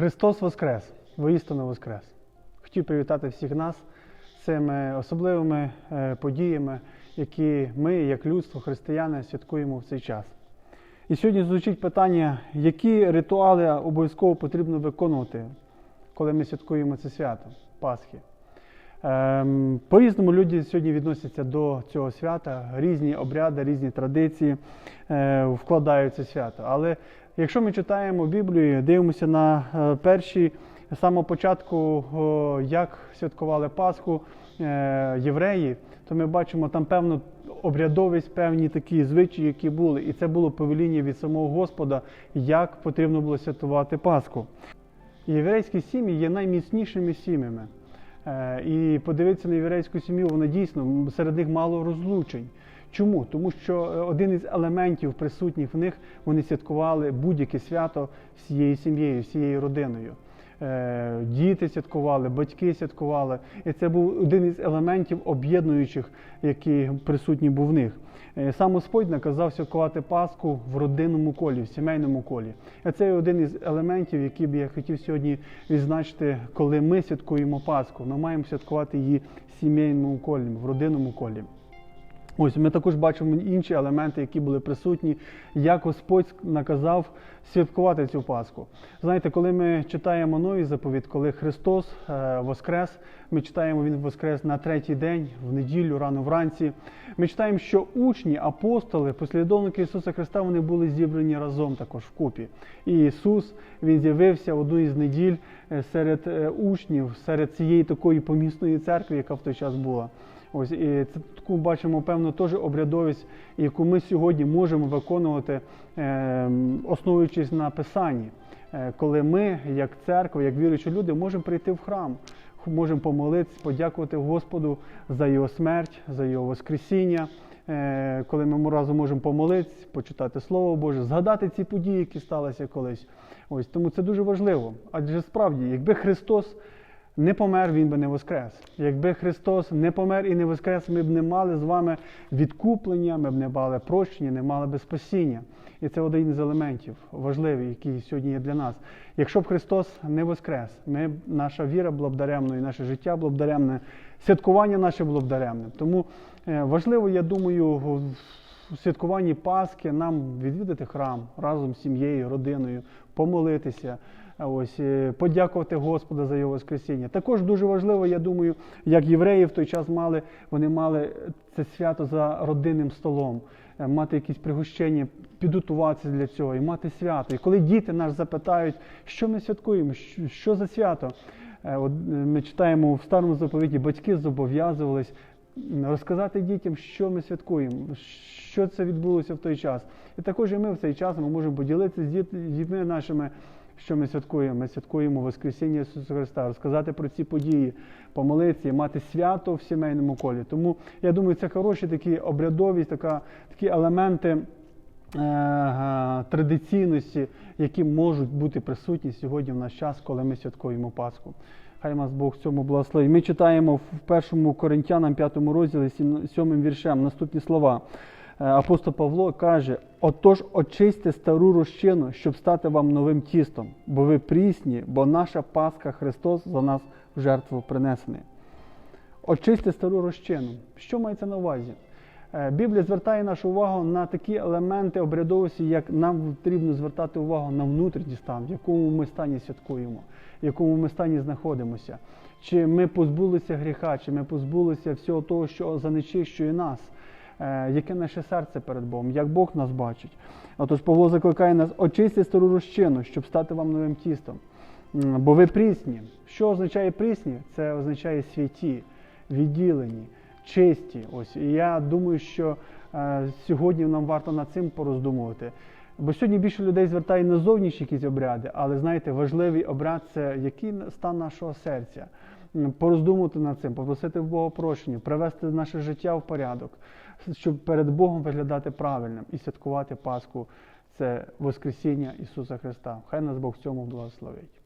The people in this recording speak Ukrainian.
Христос Воскрес! Воістину Воскрес! Хотів привітати всіх нас цими особливими е, подіями, які ми, як людство, християни, святкуємо в цей час. І сьогодні звучить питання, які ритуали обов'язково потрібно виконувати, коли ми святкуємо це свято Пасхи. Ем, По-різному люди сьогодні відносяться до цього свята, різні обряди, різні традиції е, вкладають це свято. Але якщо ми читаємо Біблію, дивимося на е, перші самого початку, як святкували Пасху е, євреї, то ми бачимо там певну обрядовість, певні такі звичаї, які були. І це було повеління від самого Господа, як потрібно було святкувати Пасху. Єврейські сім'ї є найміцнішими сім'ями. Е, І подивитися на єврейську сім'ю, вона дійсно серед них мало розлучень. Чому? Тому що е, один із елементів присутніх в них вони святкували будь-яке свято всією сім'єю, всією родиною. Е, Діти святкували, батьки святкували. І це був один із елементів об'єднуючих, який присутній був в них. Е, Сам Господь наказав святкувати Пасху в родинному колі, в сімейному колі. І це один із елементів, які б я хотів сьогодні відзначити, коли ми святкуємо Пасху. Ми маємо святкувати її в сімейному колі, в родинному колі. Ось ми також бачимо інші елементи, які були присутні, як Господь наказав святкувати цю Пасху. Знаєте, коли ми читаємо новий заповіт, коли Христос е, воскрес, ми читаємо Він воскрес на третій день, в неділю, рано вранці. Ми читаємо, що учні, апостоли, послідовники Ісуса Христа, вони були зібрані разом також вкупі. І Ісус Він з'явився одну із неділь е, серед е, учнів, серед цієї такої помісної церкви, яка в той час була. Ось і це таку бачимо певну теж обрядовість, яку ми сьогодні можемо виконувати, е, основуючись на писанні, Е, коли ми, як церква, як віруючі люди, можемо прийти в храм, можемо помолитися, подякувати Господу за його смерть, за його воскресіння. Е, Коли ми разом можемо помолитися, почитати Слово Боже, згадати ці події, які сталися колись. Ось тому це дуже важливо. Адже справді, якби Христос не помер, він би не воскрес. Якби Христос не помер і не воскрес, ми б не мали з вами відкуплення, ми б не мали прощення, не мали би спасіння. І це один із елементів важливий, який сьогодні є для нас. Якщо б Христос не воскрес, ми, наша віра була б даремною, наше життя було б даремне, святкування наше було б даремне. Тому е, важливо, я думаю, в святкуванні Пасхи нам відвідати храм разом з сім'єю, родиною, помолитися, ось е, подякувати Господа за його Воскресіння. Також дуже важливо, я думаю, як євреї в той час мали, вони мали це свято за родинним столом, е, мати якісь пригощення, підготуватися для цього і мати свято. І коли діти нас запитають, що ми святкуємо, що- за свято. Е, От е, ми читаємо в старому заповіті, батьки зобов'язувались розказати дітям, що ми святкуємо, що це відбулося в той час. І також і ми в цей час ми можемо поділитися з дітьми нашими, що ми святкуємо. Ми святкуємо Воскресіння Ісуса Христа, розказати про ці події, помолитися, і мати свято в сімейному колі. Тому я думаю, це хороші такі обрядовість, така, такі елементи е, традиційності, які можуть бути присутні сьогодні в наш час, коли ми святкуємо Пасху. Хай нас Бог цьому благословить. Ми читаємо в першому Коринтянам, п'ятому розділі, сім- сьомим віршем наступні слова. Е, Апостол Павло каже: Отож, очисьте стару розчину, щоб стати вам новим тістом, бо ви прісні, бо наша Пасха Христос за нас в жертву принесений. Очисти стару розчину. Що мається на увазі? Е, Біблія звертає нашу увагу на такі елементи обрядовості, як нам потрібно звертати увагу на внутрішній стан, в якому ми стані святкуємо, в якому ми стані знаходимося. Чи ми позбулися гріха, чи ми позбулися всього того, що занечищує нас, Е, яке наше серце перед Богом, як Бог нас бачить. Отож, Павло закликає нас очисти стару розчину, щоб стати вам новим тістом. Бо ви прісні. Що означає прісні? Це означає святі, відділені, чисті. Ось і я думаю, що е, сьогодні нам варто над цим пороздумувати. Бо сьогодні більше людей звертає на зовнішні якісь обряди, але знаєте, важливий обряд це який стан нашого серця. Пороздумувати над цим, попросити в Бога прощення, привести наше життя в порядок, щоб перед Богом виглядати правильним і святкувати Пасху. Це Воскресіння Ісуса Христа. Хай нас Бог в цьому благословить.